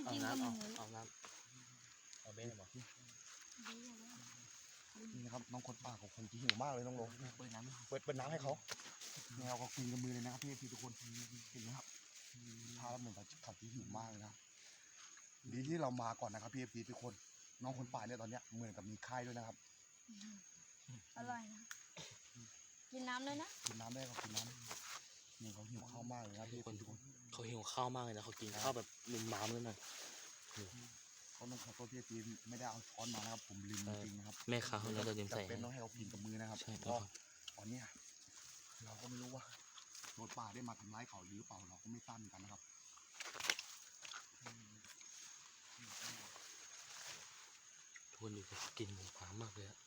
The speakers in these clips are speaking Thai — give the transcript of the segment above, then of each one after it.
ำเอากินน้ำกัเอาบหมูเอาน้ำเอาเบ้บอกดีอะเลยนี่นะครับน้องคนป่าของคนที่หิวมากเลยน้องลงเปิดน้ำให้เปิดเปิดน้ำให้เขาแมวก็กินกับมือเลยนะครับพี่พี่ทุกคนเห็นไหมครับทานแล้วเหมือนกับเขาที่หิวมากเลยนะครับดีที่เรามาก่อนนะครับพี่พี่ทุกคน น้องคนป่าเนี่ยตอนเนี้ยเหมือนกับมีไข้ด้วยนะครับอร่อยนะกินน้ำด้วยนะกินน้ำได้ก็กินน้ำนี่เขาหิวข้าวมากเลยนะครับพี่พี่ทุกคน เขาหิวข้าวมากเลยนะเขากินข้าวแบบลืมม้ามเลยนะเขาต้องขอโทษพี่พี่ไม่ได้เอาช้อนมานะครับผมลืมจริงๆนะครับแม่ค้าเขาเนี่ยจะลืมจำใส่เป็นให้ต้องให้เขากินกับมือนะครับใช่เพครัราะบตอนเนี้ยเราก็ไม่รู้ว่าโดนป่าได้มาทำร้ายเขาหรือเปล่าเราก็ไม่ทราบเหมือนกันนะครับทุกคนดูเขากินหมูม้ามากเลยอะ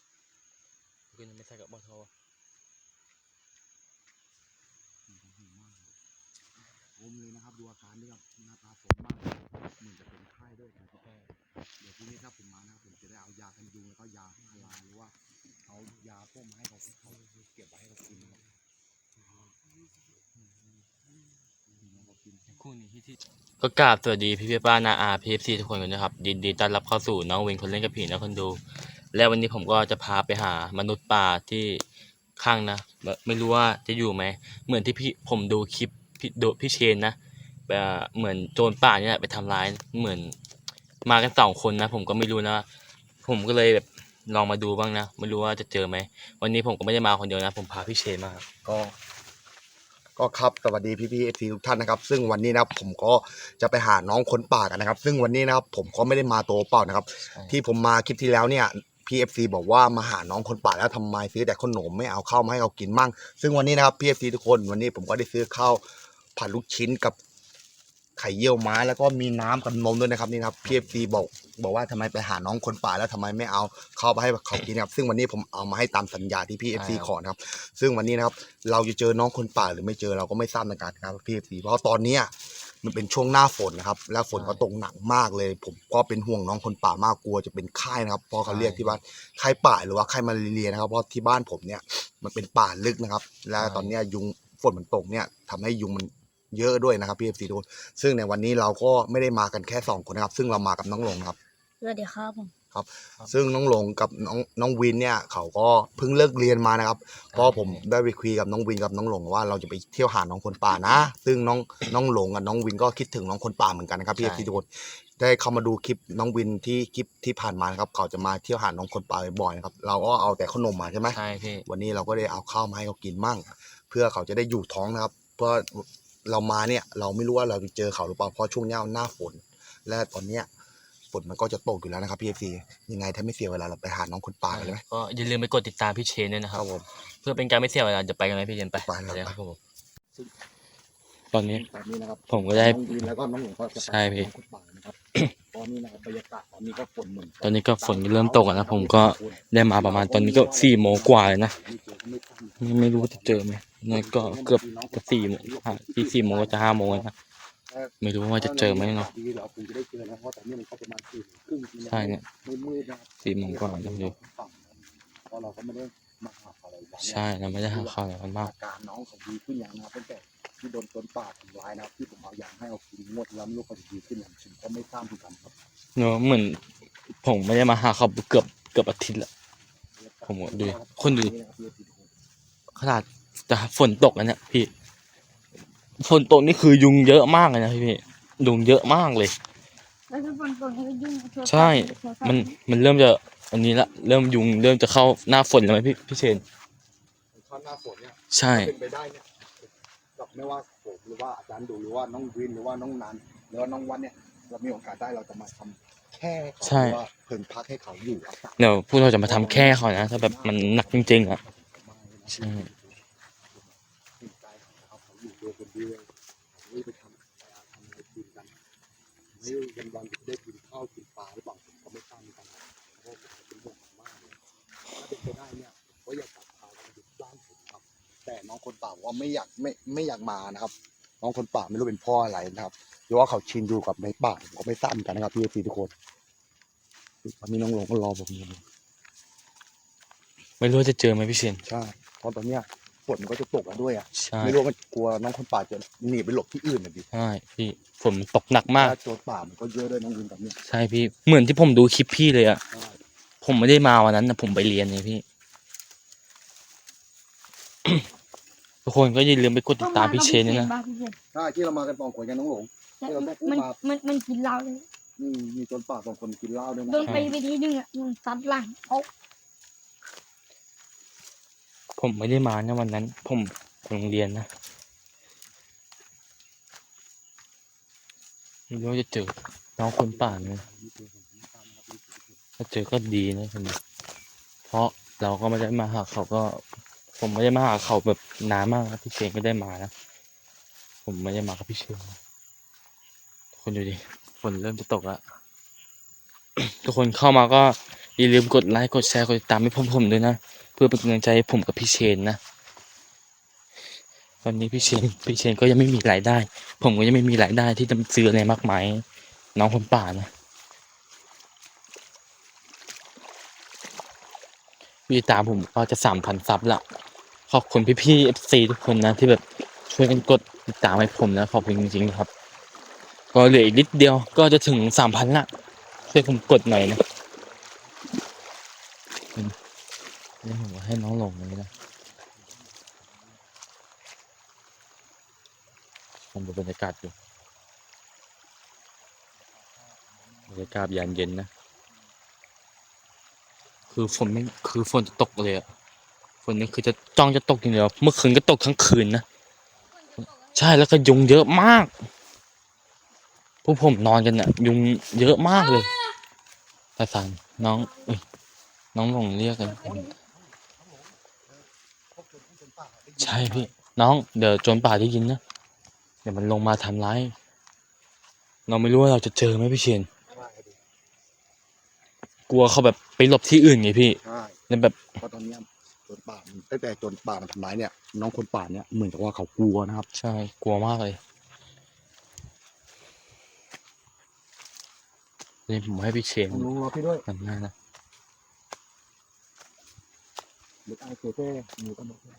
ทุกคนยังไม่ใส่กับบอทอ หิวหิวมากเลยโอ มเลยนะครับดูอาการด้วยครับหน้าตาสมมากเหมือนจะเป็นไข้ด้วยนะครับเดี๋ยวพรุ่งนี้ถ้าผมมานะครับผมจะได้เอายากันยุงแล้วก็ยาพาราหรือว่าเอายาพวกมาให้เขาเขาเก็บไว้ให้เขากินนะครับอืมให้เขากินคู่นี้ที่ที่ก็กราบสวัสดีพี่พี่ป้านาอาพีเอฟซีทุกคนกันนะครับยินดีต้อนรับเข้าสู่น้องเวงคนเล่นกับผีนะคนดู และวันนี้ผมก็จะพาไปหามนุษย์ป่าที่ข้างนะ ไม่รู้ว่าจะอยู่ไหม เหมือนที่พี่ผมดูคลิป พี่ดูพี่เชนนะแบบเหมือนโจรป่าเนี่ยแหละไปทำร้ายเหมือนมากันสองคนนะ ผมก็ไม่รู้นะ ผมก็เลยแบบลองมาดูบ้างนะไม่รู้ว่าจะเจอไหมวันนี้ผมก็ไม่ได้มาคนเดียวนะ ผมพาพี่เชนมาครับก็ก็ครับสวัสดีพี่พี่เอฟซีทุกท่านนะครับ ซึ่งวันนี้นะครับผมก็จะไปหาน้องคนป่ากันนะครับ ซึ่งวันนี้นะครับผมก็ไม่ได้มาตัวเปล่านะครับ ที่ผมมาคลิปที่แล้วเนี่ยพีเอฟซีบอกว่ามาหาน้องคนป่าแล้วทำไมซื้อแต่ขนมไม่เอาข้าวมาให้เขากินมั่ง ซึ่งวันนี้นะครับพีเอฟซีทุกคนวันนี้ผมก็ได้ซื้อข้าว ผัดลูกชิ้นกับไข่เยี่ยวม้าแล้วก็มีน้ำกับนมด้วยนะครับนี่นะครับพีเอฟซีบอกบอกว่าทำไมไปหาน้องคนป่าแล้วทำไมไม่เอาข้าวไปให้เขากินครับ ซึ่งวันนี้ผมเอามาให้ตามสัญญาที่พีเอฟซีขอนะครับ ซึ่งวันนี้นะครับ เราจะเจอน้องคนป่าหรือไม่เจอเราก็ไม่ทราบเหมือนกันครับพีเอฟซีเพราะตอนเนี้ยมันเป็นช่วงหน้าฝนนะครับ แล้วฝนก็ตกหนักมากเลย ผมก็เป็นห่วงน้องคนป่ามากกลัวจะเป็นไข้นะครับเพราะเขาเรียกที่บ้านไข้ป่าหรือว่าไข้มาเรียนะครับ เพราะที่บ้านผมเนี่ยมันเป็นป่าลึกนะครับ แล้วตอนเนี้ยยุงฝนมันตกเนี่ยทำให้ยุงมัน เยอะด้วยนะครับพี่เอฟซีทุกคนซึ่งในวันนี้เราก็ไม่ได้มากันแค่สองคนนะครับ ซึ่งเรามากับน้องหลงนะครับ สวัสดีครับผมซึ่งน้องหลงกับน้องน้องวินเนี่ยเขาก็เพิ่งเลิกเรียนมานะครับเพราะผมได้ไปคุยกับน้องวินกับน้องหลงว่าเราจะไปเที่ยวหาน้องคนป่านะ ซึ่งน้องน้องหลงกับน้องวินก็คิดถึงน้องคนป่าเหมือนกันนะครับพี่ใช่เอฟซีทุกคนได้เข้ามาดูคลิปน้องวินที่คลิปที่ผ่านมานะครับเขาจะมาเที่ยวหาน้องคนป่าบ่อยๆนะครับเราก็เอาแต่ขนมมาใช่ไหมใช่พี่วันนี้เราก็ได้เอาข้าวมาให้เขากินมั่ง เพื่อเขาจะได้อยู่ท้องนะครับ เพราะ เรามาเนี่ยเราไม่รู้ว่าเราจะเจอเขาหรือเปล่าเพราะช่วงนี้หน้าฝน และตอนเนี้ยฝนมันก็จะตกอยู่แล้วนะครับพี่เอฟซียังไงถ้าไม่เสียเวลาเราไปหาน้องคนป่ากันเลยไหมก็อย่าลืมไปกดติดตามพี่เชนด้วยนะคครัรับบผมเพื่อเป็นการไม่เสียเวลาจะไปกันไหมพี่เชนไปไปครับเลยครับผมตอนนี้ตอนนี้นะครับผมก็ได้น้องวินแล้วก็น้องหลงก็จะไปใช่พี่ น้องคนป่านะครับต อนนี้นะครับบรรยากาศตอนนี้ก็ฝนเหมือนตอนนี้ก็ฝนเริ่มตกแล้วนะผมก็ได้มาประมาณตอนนี้ก็สี่โมงกว่าเลยนะไม่รู้จะเจอไหมนั่นก็เกือบจะสี่โมงที่สี่โมงก็จะห้าโมงนะไม่รู้ว่าจะเจอไหมเนาะใช่เนี่ยสี่โมงกว่าแล้วดูใช่เราไม่ได้หาข้าวอะไรกันมาก อาการน้องเขาดีขึ้นอย่างนะครับตั้งแต่ที่โดนต้นป่าทำร้ายนะครับที่ผมเอายาให้เอากินงวดแล้วไม่รู้เขาจะดีขึ้นอย่างฉันก็ไม่ทราบเหมือนกันครับเนอะเหมือน ผมไม่ได้มาหาเขาเกือบเกือบอาทิตย์ละ ผมว่าดูคนดูขนาดจะฝนตกแล้วเนี่ยพี่ฝนตกนี่คือยุงเยอะมากเลยนะพี่พี่ยุงเยอะมากเลย แล้วถ้าฝนตกมันก็ยุ่งโทรศัพท์ใช่ โทรศัพท์มันมันเริ่มจะอันนี้ละเริ่มยุงเริ่มจะเข้าหน้าฝนแล้วไหมพี่พี่เชนช่วงหน้าฝนเนี่ยใช่ เป็นไปได้เนี่ยกับ ไม่ว่าผมหรือว่าอาจารย์ดูหรือว่าน้องวินหรือว่าน้องนันหรือว่าน้องวันเนี่ยเรามีโอกาสได้เราจะมาทำแค่ให้เขาใช่ หรือว่าเพิ่งพักให้เขาอยู่อาศัยเดี๋ยวพวกเราจะมาทำแค่เขานะถ้าแบบมันหนักจริงๆอะ ใช่ติดใจเขาเขาอยู่ตัวคนเดียวไม่ไปทำอะไรทำอะไรกินกันไม่วันวันๆได้กินข้าวกิน ว่าไม่อยากไม่ไม่อยากมานะครับน้องคนป่าไม่รู้เป็นเพ่ออะไรนะครับหรือว่าเขาชินอยู่กับในป่าผมก็ไม่ทราบเหมือนกันนะครับพี่พี่ทุกคนตอนนี้น้องหลงก็รอผมอยู่ไม่รู้ว่าจะเจอไหมพี่เชนใช่เพราะตอนเนี้ยฝนมันก็จะตกแล้วด้วยอะใช่ไม่รู้ว่ามันกลัวน้องคนป่าจะหนีไปหลบที่อื่นนะดิใช่พี่ฝนมันตกหนักมากถ้าโจรป่ามันก็เยอะด้วยน้องวินแบบนี้ใช่พี่เหมือนที่ผมดูคลิปพี่เลยอะใช่ผมไม่ได้มาวันนั้นนะผมไปเรียนไงพี่ ทุกคนก็อย่าลืมไปกดติดตามพี่เชนด้วยนะ บ้าพี่เชนใช่ที่เรามากันสองคนกันน้องหลงแต่เราต้องพูดมันมา มันมันกินเหล้าเลยอืมมีโจรป่าสองคนกินเหล้าด้วยนะโดนไปไปทีนึงอะมันซัดหลังเอาผมไม่ได้มานะวันนั้น ผมไปโรงเรียนนะไม่รู้ว่าจะเจอน้องคนป่าไหมถ้าเจอก็ดีนะคุณเพราะเราก็ไม่ได้มาหาเขาก็ ผมไม่ได้มาหาเขาแบบนานมากนะพี่เชนก็ได้มานะ ผมไม่ได้มากับพี่เชนคนดูดิฝนเริ่มจะตกแล้วทุกคนเข้ามาก็อย่าลืมกดไลค์กดแชร์กดติดตามให้ผมผมด้วยนะเพื่อเป็นกำลังใจให้ผมกับพี่เชนนะตอนนี้พี่เชนพี่เชนก็ยังไม่มีรายได้ ผมก็ยังไม่มีรายได้ที่จะซื้ออะไรมากมายน้องคนป่านะพี่ตามผมก็จะสามพันซับละ ขอบคุณพี่พี่เอฟซีทุกคนนะที่แบบช่วยกันกดติดตามให้ผมนะขอบคุณจริงๆครับ ก็เหลืออีกนิดเดียวก็จะถึงสามพันละช่วยผมกดหน่อยนะนี่ผมให้น้องลงเลยนะผมดูบรรยากาศอยู่บรรยากาศยามเย็นนะ คือฝนไม่คือฝนจะตกเลยอะ ฝนนี่คือจะจ้องจะตกอย่างเดียวเมื่อคืนก็ตกทั้งคืนนะใช่แล้วก็ยุงเยอะมากพวกผมนอนกันน่ะยุงเยอะมากเลยตาสันน้องเอ้ยน้องหลงเรียกกัน ใช่พี่ น้องเดี๋ยวโจรป่าได้ยินนะเดี๋ยวมันลงมาทำร้าย เราไม่รู้ว่าเราจะเจอไหมพี่เชียนใช่ดิกลัวเขาแบบไปหลบที่อื่นไงพี่ใช่แล้วแบบเพราะตอนเนี้ยโจรป่ามันตั้งแต่โจรป่ามันทำร้ายเนี่ย น้องคนป่าเนี่ยเหมือนกับว่าเขากลัวนะครับ ใช่ กลัวมากเลยนี่ผมให้พี่เชนลุงรอพี่ด้วยนำหน้านะเด็กไอ้เต้มีกันหมดเลย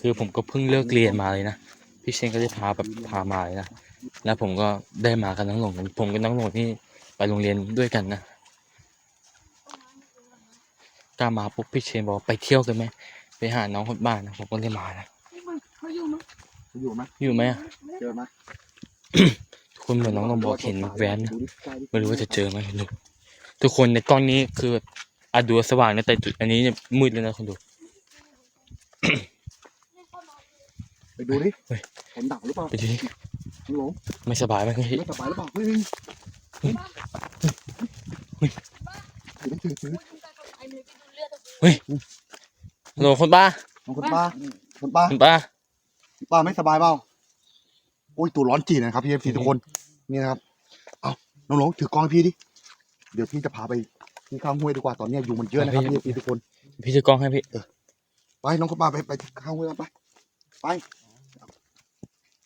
คือผมก็เพิ่งเลิกเรียนมาเลยนะ พี่เชนก็ได้พาแบบพามาเลยนะ แล้วผมก็ได้มากับน้องหลงกันผมกับน้องหลงนี่ไปโรงเรียนด้วยกันนะ กล้ามาปุ๊บพี่เชนบอกว่าไปเที่ยวกันไหมไปหาน้องคนบ้านนะผมก็เลยมานะเขาอยู่มั้ยอยู่ไหมอยู่ไหมอะเจอไหมทุกคนเหมือนน้องลงบอกเห็นแวบๆนะไม่รู้ว่าจะเจอไหมคุณดูทุกคนในกล้องนี้คือแบบอาจดูสว่างนะแต่จุดอันนี้เนี่ยมืดเลยนะคุณดูไปดูดิเฮ้ยฝนหนาวหรือเปล่าไปดูดิลุงหลงไม่สบายไหมพี่ไม่สบายหรือเปล่าเฮ้ยเฮ้ยเฮ้ยถือ ถือถือโหลคนป้าน้องคนป้าคนป้าคนป้าป้าไม่สบายเปล่าโอ้ยตัวร้อนจีนะครับพี่เอฟซีทุกคนนี่นะครับ เอาน้องหลงถือกล้องให้พี่ดิเดี๋ยวพี่จะพาไปที่ข้างห้วยดีกว่าตอนเนี้ยยุงมันเยอะนะครับพี่เอฟซีทุกคนพี่จะกล้องให้พี่ไปน้องคนป้าไปไปที่ข้างห้วยกันไปไป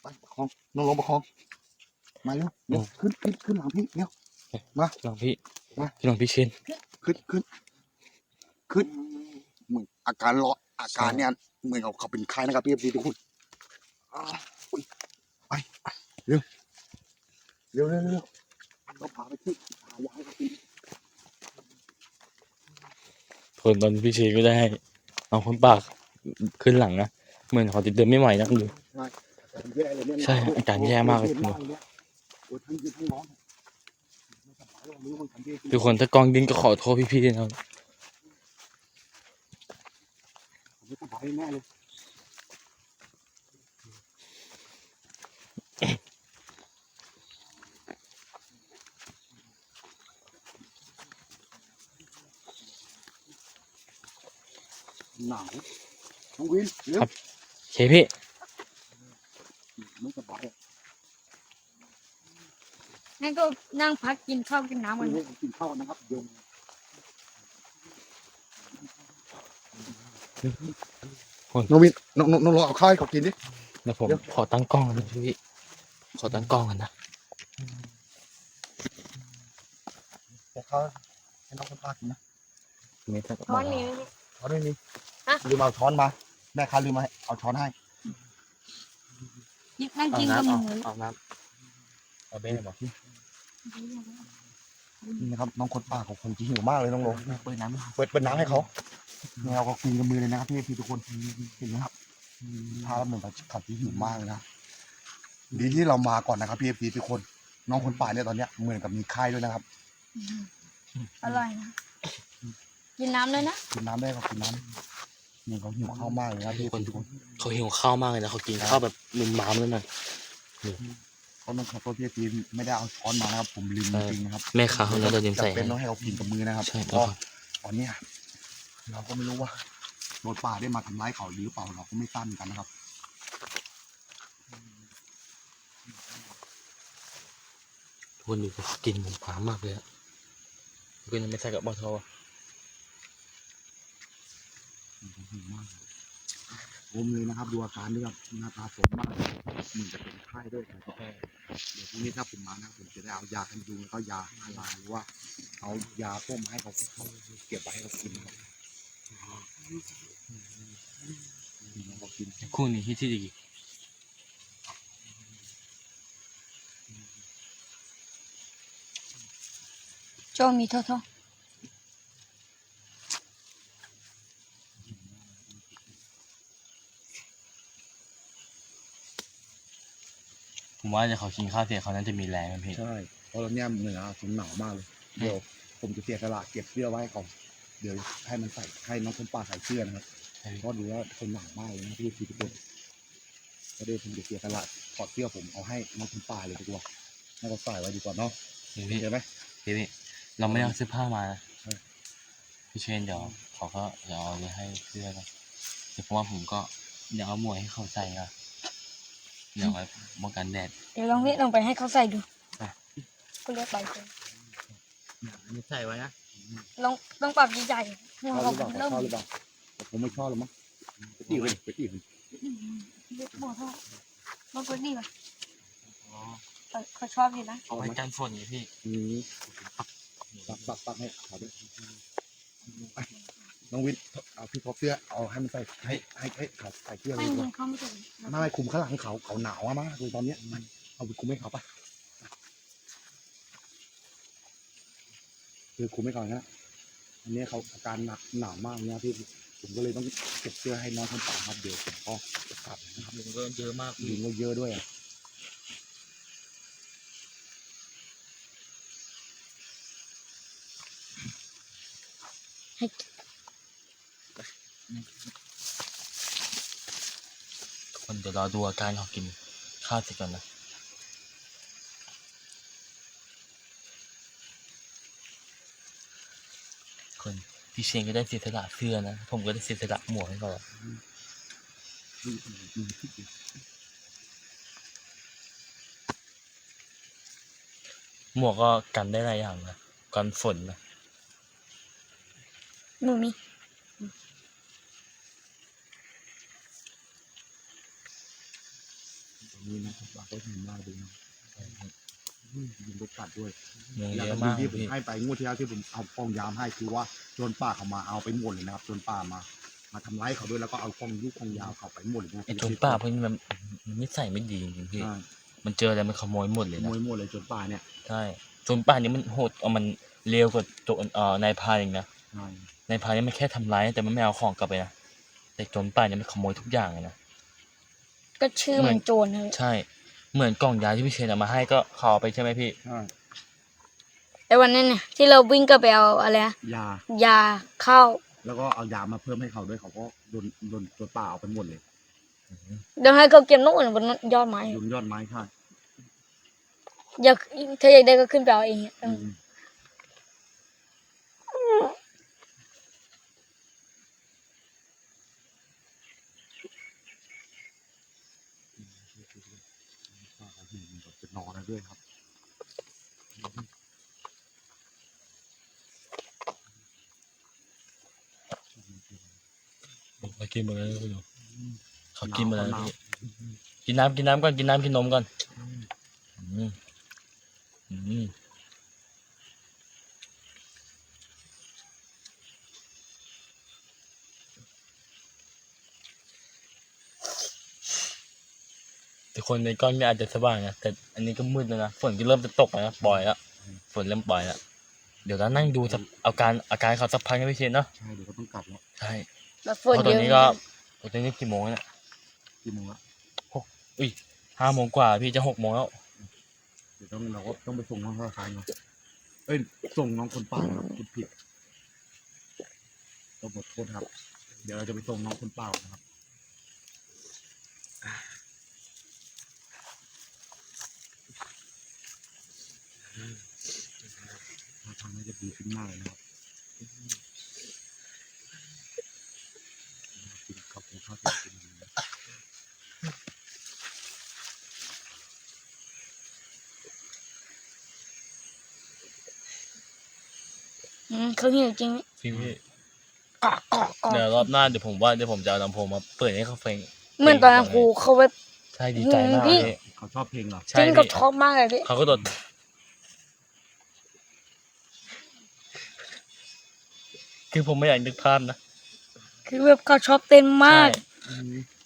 ไปประคองน้องหลงประคองมาเร็วเร็วขึ้นขึ้นขึ้นหลังพี่เร็วลองพี่มาพี่ลองพี่เชนขึ้นขึ้น ขึ้นเหมือนอาการร้อนอาการเนี่ยเหมือนกับเขาเป็นไข้นะครับพี่เอฟซีทุกคนอ่าอุ๊ยไปไปเร็วเร็วเร็วเร็วต้องพาไปที่หายาให้เขากินคนตอนพี่เชนก็ได้ให้เอาคนป้าขึ้นหลังนะเหมือนเขาจะเดินไม่ไหวนะคุณดูอาการแย่เลยเนี่ยใช่อาการแย่มากเลยโอ้โหโอ้ทั้งยืดทั้งร้อนไม่สบายหรอกไม่รู้มันทำได้จริงทุกคนถ้ากล้องดิ้นก็ขอโทษพี่ๆด้วยนะครับ ไม่สบายแน่เลยหนาวน้องวินเร็วโอเคพี่ ไม่สบายอะงั้นก็นั่งพักกินข้าวกินน้ำไม่กันรู้กินข้าวนะครับยุง น้องวินน้องน้องน้องรอเอาข้าวให้เขากินดิ เดี๋ยวผมเดี๋ยว ขอตั้งกล้องกันนะพี่ขอตั้งกล้องกันนะแต่ข้าวให้น้องคนป้ากินนะไม่ใช่กระช้บออนกมีไหมพี่ ช้อนไม่มีฮะลืมเอาช้อนมาแม่ค้าลืมมาให้เอาช้อนให้ยิบนั่งเอากินกับน้ำหเอามูเอาน้ำเอาเบ้บอก นี่นะครับน้องคนป่าของคนที่หิวมากเลยน้องโลเปิดน้ำเปิดเปิดน้ำให้เขาแมวก็กินกับมือเลยนะครับพี่พี่ทุกคนเห็นไหมครับทานแล้วเหมือนกับขับที่หิวมากเลยนะดีที่เรามาก่อนนะครับพี่พี่ทุกคน น้องคนป่าเนี่ยตอนเนี้ยเหมือนกับมีไข้ด้วยนะครับอร่อยนะกินน้ำเลยนะกินน้ำได้ก็กินน้ำเนี่ยเขาหิวข้าวมากเลยนะพี่พี่ทุกคนเขาหิวข้าวมากเลยนะเขากินข้าวแบบมึนมามเลยนะเขา ต้องขอโทษพี่พี่ไม่ได้เอาช้อนมานะครับ ผมลืมจริงๆนะครับแม่ค้าเขาเนี่ยจะยิ้มใส่จำเป็ให้นต้องให้เขากินกับมือนะครับใช่ก็ตอนเนี้ยเราก็ไม่รู้ว่าโดนป่าได้มาทำร้ายเขาหรือเปล่าเราก็ไม่ทราบเหมือนกันนะครับทุกคนดูเขากินมึนมามากเลยอะทุกคนยังไม่ใส่กับบอทอหิวมาก ผมเลยนะครับดูอาการด้วยครับหน้าตาสมมากมือนจะเป็นไข้ด้วยนะครับเดี๋ยวพรุ่งนี้ถ้าผมมานะผมจะได้เอายากันยุงแล้วก็ยาพาราหรือว่า เอายาต้มมาให้เขาเก็บไว้ให้เขากินครับเขากินคู่นี้ที่ที่ดีโจมีเท่าเท่าผมว่าจะเขากินข้าวเสร็จเขาน่าจะมีแรงนะพี่ ใช่เพราะเราเนี่ยเหนือผมหนาวมากเลย เดี๋ยวผมจะเสียสละเก็บเสื้อไว้ให้เขาเดี๋ยวให้มันใส่ให้น้องคนป่าใส่เสื้อนะครับเพราะดูว่าคนหนาวมากเลยนะพี่พี่ทุกคนก็เดี๋ยวผมจะเสียสละถอดเสื้อผมเอาให้น้องคุณป้าเลยดีกว่าให้เขาใส่ไว้ดีกว่าเนาะพี่พี่เห็นไหมพี่พี่เราไม่ได้เอาเสื้อผ้ามานะใช่พี่เชนเดี๋ยวเขาก็เดี๋ยวเอาเลยให้เสื้อนะเดี๋ยวเพราะว่าผมก็เดี๋ยวเอาหมวกให้เขาใส่นะ เดี๋ยวไว้ป้องกันแดดเดี๋ยวลองนี่ลองไปให้เขาใส่ดูอะก็เรียกไปเลยไม่ใส่ไว้นะลองต้องปรับใหญ่ๆหัวชอบเขาหรือเปล่าเริ่มชอบหรือเปล่าแต่ผมไม่ชอบหรอกมั้งไปตีเลยไปตีเลยเรียกหัวเท่ามันก็ดีป่ะเออเขาชอบเห็นนะเอาไว้กันฝนไงพี่อืมปักปักปักให้ขาด้วยไป น้องวิทย์เอาพี่พบเสื้อเอาให้มันใส่ให้ให้ให้เขาใส่เสื้อเลไม่ยดีกยิว่างเขาไม่ถึงไม่ไม่คุมข้างหลังเขาเขาหนาวมากเลยตอนเนี้ยเอาไปคุมให้เขาไปคือคุมให้เขานะอันนี้เขาอาการหนักหนาวมากเนี่ยพี่ผมก็เลยต้องเก็บเสื้อให้น้องคนป่าครับเดี๋ยวผมก็จะกลับนะครับยุงก็เยอะมากลิงก็เยอะด้วยอะให้ คนเดี๋ยวรอดูอาการเขากินข้าวเสร็จก่อนนะคนพี่เชนก็ได้เสียสละเสื้อนะ ผมก็ได้เสียสละหมวกให้เขาหมวกก็กันได้หลายอย่างนะกันฝนนะหนูมี ตรง นี้นะครับปลาก็เห็นมากเลยนะยิงรถกัดด้วยเมืองแล้เยวก็อะมากที่ผมพี่ให้ไปงวดที่แล้วที่ผมเอากล้องยามให้คือว่าโจนป่าเขามาเอาไปหมดเลยนะครับโจนป่ามา มาทำร้ายเขาด้วยแล้วก็เอากล้องยุกกล้องยาวเขาไปหมดเลยนะไอ้โจนป่าพวกนี้มันมันนิสัยไม่ดีจริงๆพี่ใช่มันเจออะไรมันขโมยหมดเลยขนะโมยหมดเลยโจนป่าเนี่ยใช่โจนป่านี่มันโหดเอามันเร็วกว่าโจนเอ่อนายพรานอีกนะใช่นายพรานนี่มันแค่ทำร้ายแต่มันไม่เอาของกลับไปนะแต่โจนป่านี่มันขโมยทุกอย่างเลยนะ ก็ชื่อเหมืมัอนนโจรเลยใช่ เหมือนกล่องยาที่พี่เชนเอามาให้ก็เขาเอาไปใช่ไหมพี่ ใช่แต่วันนั้นเนี่ยที่เราวิ่งกลับไปเอาอะไรนะยา ยาเข้า แล้วก็เอายามาเพิ่มให้เขาด้วยเขาก็โดนโดนโจนป่าเอาไปหมดเลยเดี๋ยวให้เขาเก็บนกอื่นบนยอดไม้โดนยอดไม้ใช่อยากถ้าอยากได้ก็ขึ้นไปเอาเองเออป่าเขาเห็นมันแบบจะนอนแล้ว ด้วยครับผมไปกินมาแล้วคุณดูเขากินมาแล้วพี่กินน้ำกินน้ำก่อนกินน้ำกินนมก่อนอืมอืม ทุกคนในกล้องเนี่ยอาจจะสว่างนะแต่อันนี้ก็มืดแล้วนะฝนก็เริ่มจะตกแล้วนะปล่อยแล้วฝนเริ่มปล่อยแล้วเดี๋ยวเรานั่งดูสักอาการอาการเขาสักพักนะพี่เชนเนาะใช่เดี๋ยวก็ต้องกลับแล้วใช่แล้วฝเพนราะตเยอนอะนี้ก็ตอนนี้กี่โมงแล้วเนี่ยกี่โมงละห้าโมงกว่าพี่จะหกโมงแล้วเดี๋ยวต้องเราก็ต้องไปส่งน้องข้าวสารเนาะเอ้ยส่งน้องคนป่านะครับพูดผิดต้องขอโทษครับ เดี๋ยวเราจะไปส่งน้องคนป่านะครับเราทำให้ จะดีขึ้นมากเลยนะครับกินข้าวกินข้าวกินกินนะอืมเขาหิวจริงไหมพี่พี่กอกกอกกอกเดี๋ยวรอบหน้าเดี๋ยวผมว่าเดี๋ยวผมจะเอาลำโพงมาเปิดให้เขาฟังเหมือนตอนนั้นครูเขาแบบ ใช่ดีใจมากพี่พี่ เขาชอบเพลงเหรอจใช่ริงก็พี่ชอบมากเลยพี่เขาก็โด คือผมไม่อยากนึกภาพนะ คือแบบเขาชอบเต้นมากใช่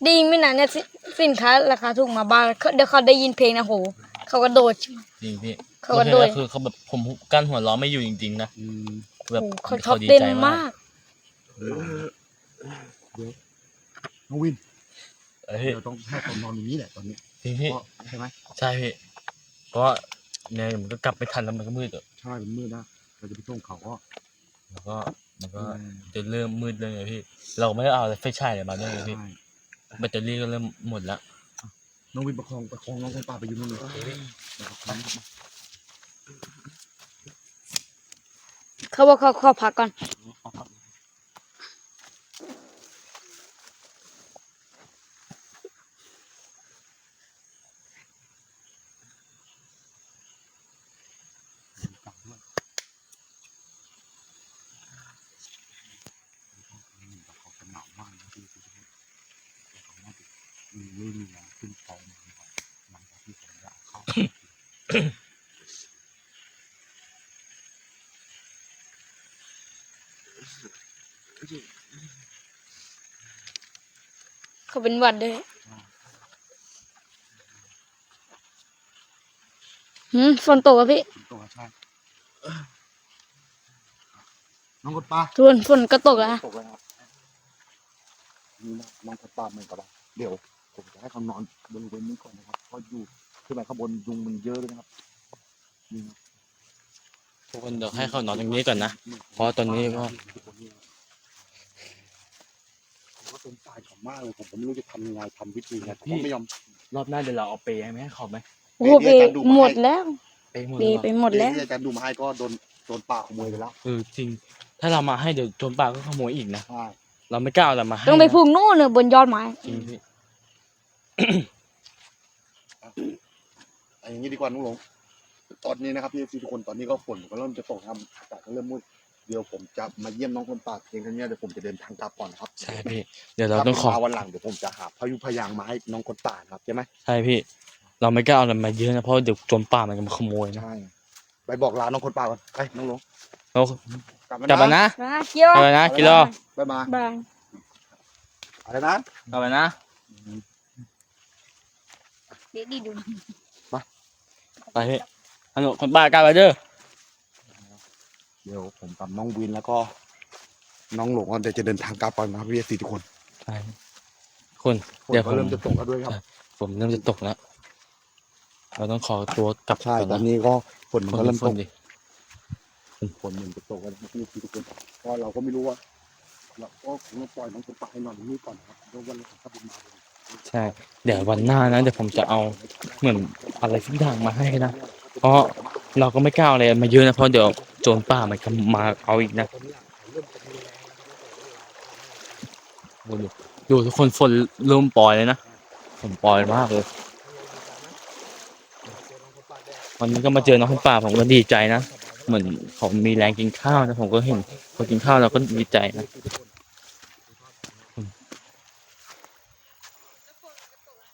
ดีไม่นานเนี่ยสิสินค้าราคาถูกมาบ้างเขาเดี๋ยวเขาได้ยินเพลงนะโห เขาก็โดดใช่ไหมจริงพี่เขาก็โดดมื่อคืนคือเขาแบบผมกั้นหัวเราะไม่อยู่จริงๆนะอืมแบบโหเขาชอบเต้นมาก เออเดี๋ยวน้องวินเอ้ยเราต้องให้เขานอนอย่างนี้แหละตอนนี้จริงพี่เพราะใช่ไหมใช่พี่เพราะว่าเนี่ยมันก็กลับไม่ทันแล้วมันก็มืดอะใช่มันมืดนะเราจะไปส่งเขาก็แล้วก็ มันก็เออจะเริ่มมืดเลยไงพี่ เราไม่ได้เอาอะไรไฟฉายอะไรมาด้วยไงพี่ใช่แบตเตอรี่ก็เริ่มหมดละน้องวินประคองประคองน้องคนป่าไปอยู่นู่นเลยเดี๋ยวประคองเข้ามาเขาบอกเขาขอพักก่อน กลับด้วยประคองกันหนาวมากนะที่ที่ที่เขาน่าจะมีเรื่องมีแรงขึ้นท้องนะครับหลังจากที่ผมได้เอาเข้า เขาเป็นหวัดด้วยหืมฝนตกอะพี่ตัวใช่น้องคนป่าทุกคนฝนก็ตกอะตกแล้วครับนี่นะน้องคนป่าเหมือนกับว่าเดี๋ยวผมจะให้เขานอนบริเวณนี้ก่อนนะครับเพราะอยู่ขึ้นไปข้างบนยุงมันเยอะเลยนะครับนี่นะทุกคนเดี๋ยวให้เขานอนตรงนี้ก่อนนะ เพราะตอนนี้ก็ผมก็ สงสารเขามากเลยผมก็ไม่รู้จะทำยังไงทำวิธีไงผมก็ไม่ยอม รอบหน้าเดี๋ยวเราเอาเปรย์ให้ไหมให้เขาไหมโอ้โหเดี๋เบยวอาจารย์ดูมาให้หมดแล้วเปรย์หมดเบแล้วไปหมดแล้ว ที่อาจารย์ดูมาให้ก็โดนโดนป่าขโมยไปแล้วเออจริง ถ้าเรามาให้เดี๋ยวโจรป่าก็ขโมยอีกนะ ใช่เราไม่กล้าเอาอะไรมาให้ต้องไปนะพูกนู่นเนอะบนยอดไม้ จริงพี่เอาอย่างนี้ดีกว่าน้องหลงตอนนี้นะครับพี่ทุกคนตอนนี้ก็ฝนก็เริ่มจะตกครับอากาศก็เริ่มมืด เดี๋ยวผมจะมาเยี่ยมน้องคนป่าเพียงแค่นี้เดี๋ยวผมจะเดินทางกลับก่อนนะครับใช่พี่เดี๋ยวเราต้องขอถ้มวันหลังเดี๋ยวผมจะหาพายุพยางค์มาให้น้องคนป่านะครับใช่ไหมใช่พี่ เราไม่กล้าเอาอะไรมาเยอะนะเพราะเดี๋ยวโจรป่ามันจะมาขโมยนะใช่ไปบอกลาน้องคนป่าก่อนไปน้องหลงเรากลับกลับมานะนะเกี่ยวกลับมานะกิโลบ๊ายบายบายอะไรนะกลับมานะเดี๋ยวดีดูไปพี่ฮัลโหลคนป่ากลับมาเด้อ เดี๋ยวผมกับน้องวินแล้วก็ น้องหลงก็เดี๋ยวจะเดินทางกลับก่อนนะครับพี่สี่ทุกคนใช่คุณฝนเดี๋ยวผก็ม เริ่มจะตกแล้วด้วยครับผมเริ่มจะตกแล้ว เราต้องขอตัวกลับใช่ก่อนตอนะนนี้ก็ฝนมันฝก็นเริ่มฝตนกดิฝนมันจะตกแล้วนะครับพี่ทุกคนเพราะเราก็ไม่รู้ว่าเราก็คงต้องปล่อยน้องคนป่าให้นอนที่นี่ก่อนนะครับเดี๋ยววันหลังถ้าผมมา ใช่ เดี๋ยววันหน้านะเดี๋ยวผมจะเอาเหมือนอะไรสักอย่างมาให้นะ เพราะเราก็ไม่กล้าอะไรมาเยอะนะเพราะเดี๋ยวโจรป่ามันจะมาเอาอีกนะดูดิดูทุกคนฝนเริ่มปล่อยเลยนะฝนปล่อยมากเลย วันนี้ก็มาเจอน้องคนป่าผมก็ดีใจนะ เหมือนเขามีแรงกินข้าวนะผมก็เห็นเขากินข้าวเราก็ดีใจนะ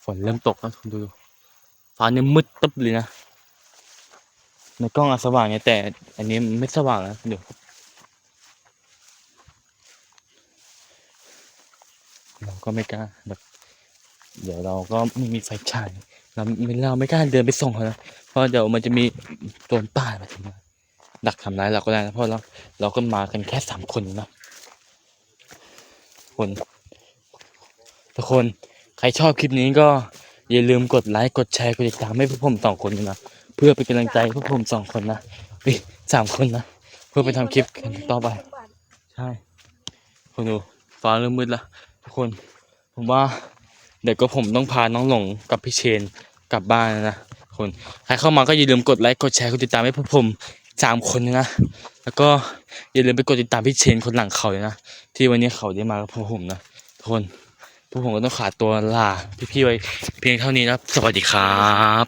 ฝนเริ่มตกแล้วคุณดูฟ้าเนี่ยมืดตึ๊บเลยนะในกล้องอะสว่างไงแต่ อันนี้ไม่สว่างแล้วเดี๋ยวเราก็ไม่กล้าแบบ เดี๋ยวเราก็ไม่มีไฟฉายเราไม่เราไม่กล้าเดินไปส่งเขานะเพราะเดี๋ยวมันจะมีโจรป่ามาถึงมาดักทำร้ายเราก็ได้นะเพราะเราเราก็มากันแค่สามคนนะคนทุกคน ใครชอบคลิปนี้ก็อย่าลืมกดไลค์กดแชร์กดติดตามให้พวกผมสองคนนะเพื่อเป็นกำลังใจให้พวกผมสองคนนะเฮ้ยสามคนนะเพื่อไปทำคลิปกันต่อไป ใช่คุณดูฟ้าเริ่มมืดแล้วทุกคน ผมว่าเดี๋ยวก็ผมต้องพาน้องหลงกับพี่เชนกลับบ้านนะคนใครเข้ามาก็อย่าลืมกดไลค์กดแชร์กดติดตามให้พวกผมสามคนนะแล้วก็อย่าลืมไปกดติดตามพี่เชนคนหลังเขาเลยนะที่วันนี้เขาได้มากับพวกผมนะทุกคน พวกผมก็ต้องขาดตัวลาพี่ๆไว้เพียงเท่านี้นะสวัสดีครับ